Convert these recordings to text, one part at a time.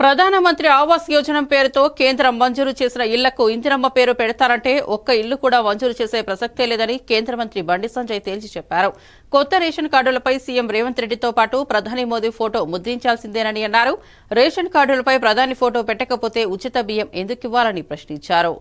ప్రధానమంత్రి ఆవాస్ యోజన పేరుతో కేంద్రం మంజూరు చేసిన ఇళ్ళకు ఇందిరమ్మ పేరు పెడతారంటే ఒక్క ఇల్లు కూడా మంజూరు చేసే ప్రసక్తే లేదని కేంద్ర మంత్రి బండి సంజయ్ తేల్చి చెప్పారు. కొత్త రేషన్ కార్డులపై సీఎం రేవంత్ రెడ్డితో పాటు ప్రధాని మోదీ ఫోటో ముద్రించాల్సిందేనని అన్నారు. రేషన్ కార్డులపై ప్రధాని ఫోటో పెట్టకపోతే ఉచిత బియ్యం ఎందుకు ఇవ్వాలని ప్రశ్నించారు.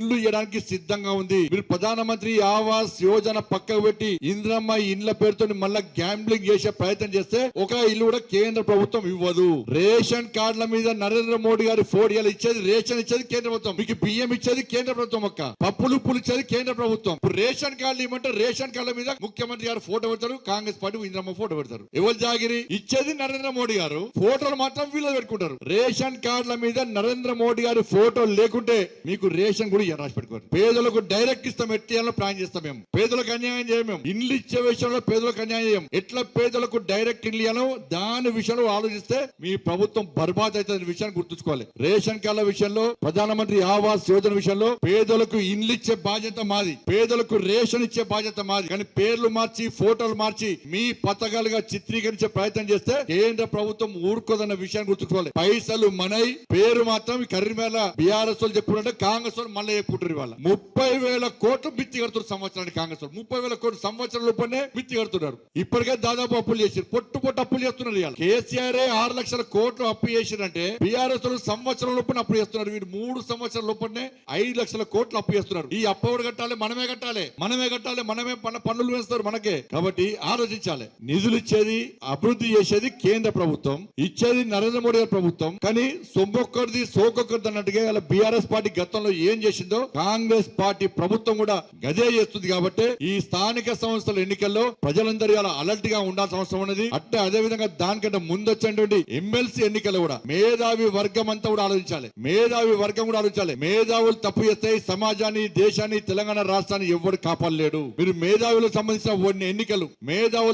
ఇల్లు ఇవ్వడానికి సిద్ధంగా ఉంది. మీరు ప్రధానమంత్రి ఆవాస్ యోజన పక్కకు పెట్టి ఇంద్రమ్మ ఇండ్ల పేరుతో మళ్ళా గ్యాంబ్లింగ్ చేసే ప్రయత్నం చేస్తే ఒక ఇల్లు కూడా కేంద్ర ప్రభుత్వం ఇవ్వదు. రేషన్ కార్డుల మీద నరేంద్ర మోడీ గారి ఫోడియాలు ఇచ్చేది రేషన్ ఇచ్చేది కేంద్ర ప్రభుత్వం. మీకు బియ్యం ఇచ్చేది కేంద్ర ప్రభుత్వం ఒక్క పప్పులు ఉప్పులు ఇచ్చేది కేంద్ర ప్రభుత్వం. రేషన్ కార్డులు ఇవ్వమంటే రేషన్ కార్డుల మీద ముఖ్యమంత్రి గారు ఫోటో పెడతారు కాంగ్రెస్ పార్టీ ఇంద్రమ్మ ఫోటో పెడతారు. ఎవరు జాగిరి? ఇచ్చేది నరేంద్ర మోడీ గారు. ఫోటోలు మాత్రం వీళ్ళు పెట్టుకుంటారు. రేషన్ కార్డుల మీద నరేంద్ర మోడీ గారి ఫోటో లేకుంటే మీకు రేషన్ కూడా ఇయ్య రాసి పెట్టుకోండి. పేదలకు డైరెక్ట్ ఇస్తాం ఎట్లా ప్లాన్ చేస్తాం మేము? పేదలకు అన్యాయం చేయం మేము. ఇల్లు ఇచ్చే విషయంలో పేదలకు అన్యాయం చేయం. ఎట్లా పేదలకు డైరెక్ట్ ఇండ్లు ఇవ్వాలో దాని విషయంలో ఆలోచిస్తే మీ ప్రభుత్వం బర్బాద్ అవుతుంది విషయాన్ని గుర్తుంచుకోవాలి. రేషన్ కార్డుల విషయంలో ప్రధానమంత్రి ఆవాస్ యోజన విషయంలో పేదలకు ఇండ్లు ఇచ్చే బాధ్యత మాది. పేదలకు రేషన్ ఇచ్చే బాధ్యత మాది. కానీ పేర్లు మార్చి ఫోటోలు మార్చి మీ పథకాలుగా చిత్రీకరించే ప్రయత్నం చేస్తే కేంద్ర ప్రభుత్వం ఊరుకోదన్న విషయాన్ని గుర్తుంచుకోవాలి. పైసలు మనై పేరు మాత్రం కర్రీమేళ బీఆర్ఎస్ వాళ్ళు చెప్పుకుంటే కాంగ్రెస్ వాళ్ళు మళ్ళీ చెప్పుకుంటారు ఇవాళ. ముప్పై వేల కోట్లు బిత్తి కడుతున్నారు సంవత్సరానికి కాంగ్రెస్ వాళ్ళు. ముప్పై వేల కోట్లు సంవత్సరం లోపలనే బిత్తి కడుతున్నారు. ఇప్పటికే దాదాపు అప్పులు చేశారు పొట్టు పొట్టు అప్పులు చేస్తున్నారు ఇవాళ. కేసీఆర్ ఆరు లక్షల కోట్లు అప్పు చేసిరంటే బీఆర్ఎస్ సంవత్సరం లోపల అప్పు చేస్తున్నారు. వీడు మూడు సంవత్సరాల లోపలనే ఐదు లక్షల కోట్లు అప్పు చేస్తున్నారు. ఈ అప్పు ఎవరు కట్టాలి? మనమే కట్టాలి. మనమే కట్టాలి. మనమే పనులు వేస్తారు మనకే. కాబట్టి ఆలోచించాలి. నిధులు ఇచ్చేది అభివృద్ధి చేసేది కేంద్ర ప్రభుత్వం ఇచ్చేది నరేంద్ర మోడీ గారి ప్రభుత్వం. కానీ సొమ్మొక్కరిది సోకొక్కరిది అన్నట్టుగా ఇలా బీఆర్ఎస్ పార్టీ గతంలో ఏం చేసింది? కాంగ్రెస్ పార్టీ ప్రభుత్వం కూడా గదే చేస్తుంది కాబట్టి ఈ స్థానిక సంస్థల ఎన్నికల్లో ప్రజలందరూ ఇలా అలర్ట్గా ఉండాల్సిన అవసరం ఉన్నది. అట్టే అదే విధంగా దానికంటే ముందు వచ్చేటువంటి ఎమ్మెల్సీ ఎన్నికలు కూడా మేధావి వర్గం అంతా కూడా ఆలోచించాలి. మేధావి వర్గం కూడా ఆలోచించాలి. మేధావులు తప్పు చేస్తే సమాజాన్ని దేశాన్ని తెలంగాణ రాష్ట్రాన్ని ఎవరు కాపాడలేడు. మీరు మేధావులకు సంబంధించిన ఎన్నికలు మేధావులు